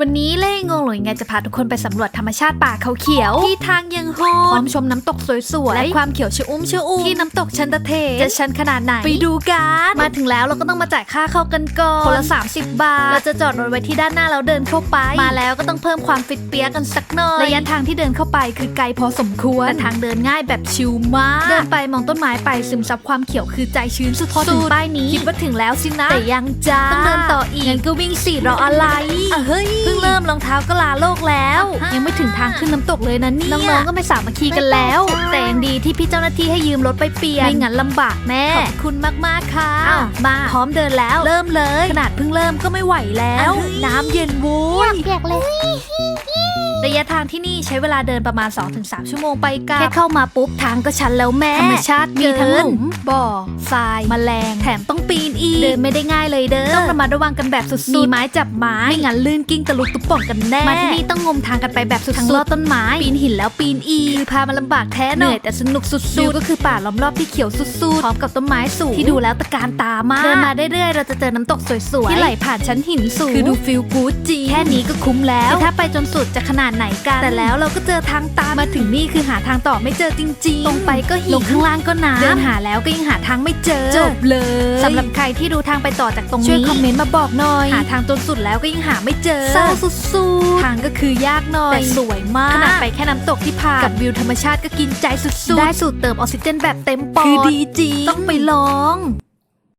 วันนี้เล่งงหลอยไงจะพาทุกคนไปสำรวจธรรมชาติป่าเขาเขียวที่ทางยังโหดพร้อมชมน้ำตกสวยๆและความเขียวชะอุ้มชะอุ้มที่น้ำตกชันตะเทจะชันขนาดไหนไปดูกันมาถึงแล้วเราก็ต้องมาจ่ายค่าเข้ากันก่อนคนละ 30 บาทเราจะจอดรถไว้ที่ด้านหน้าแล้วเดินเข้าไป มาแล้วก็ต้องเพิ่มความฟิตเปียกันสักหน่อยระยะทางที่เดินเข้าไปคือไกลพอสมควรแต่ทางเดินง่ายแบบชิลมากเดินไปมองต้นไม้ไปซึมซับความเขียวคือใจชื้นสุดๆพอถึงป้ายนี้คิดว่าถึงแล้วสินะแต่ยังจ้าต้องเดินต่ออีกงั้นก็วิ่งสิรออะไรอะเฮ้ยเพิ่งเริ่มรองเท้าก็ลาโลกแล้ว ยังไม่ถึงทางขึ้นน้ำตกเลยนะเนี่ยน้องๆก็ไม่สามัคคีกันแล้ว แต่ยังดีที่พี่เจ้าหน้าที่ให้ยืมรถไปเปลี่ยนไม่งั้นลำบากแน่ขอบคุณมากๆค่ะอ้าวมาพร้อมเดินแล้ว เริ่มเลย ขนาดเพิ่งเริ่มก็ไม่ไหวแล้ว น้ำเย็นวุ้ยเปียกเลย ระยะทางที่นี่ใช้เวลาเดินประมาณ 2-3 ชั่วโมงไปกลับแค่เข้ามาปุ๊บทางก็ชันแล้วแม่ ธรรมชาติมีทั้งหลุมบ่อทรายแมลง แถมต้องปีนอีก เดินไม่ได้ง่ายเลยเด้อ ต้องระมัดระวังกันแบบสุดๆ มีไม้จับไม้ ไม่งั้นลื่นกิ้งตะลุกตุกป่องกันแน่ มาที่นี่ต้องงมทางกันไปแบบสุดๆทั้งลอดต้นไม้ ปีนหินแล้วปีนอีกคือพามาลำบากแท้เหนื่อยแต่สนุกสุดๆวิวก็คือป่าล้อมรอบที่เขียวสุดๆพร้อมกับต้นไม้สูงที่ดูแล้วตะการตามากเดินมาเรื่อยๆเราจะเจอน้ำตกสวยๆที่ไหลผ่านชั้นหินสูงคือดูฟิลกู๊ดจริงแค่นี้ก็คุ้มแล้วแต่ถ้าไปจนสุดจะขนาดไหนกัน แต่แล้วเราก็เจอทางตันมาถึงนี่คือหาทางต่อไม่เจอจริงๆ ตรงไปก็หินลงข้างล่างก็น้ำเดินหาแล้วก็ยังหาทางไม่เจอ จบเลยสำหรับใครที่ดูทางไปต่อจากตรงนี้ช่วยคอมเมนต์มาบอกหน่อย หาทางจนสุดแล้วก็ยังหาไม่เจอเศร้าสุดๆทางก็คือยากหน่อยแต่สวยมากขนาดไปแค่น้ำตกที่ผ่านกับวิวธรรมชาติก็กินใจสุดๆ ได้สูตรเติมออกซิเจนแบบเต็มปอดคือดีจริงต้องไปลอง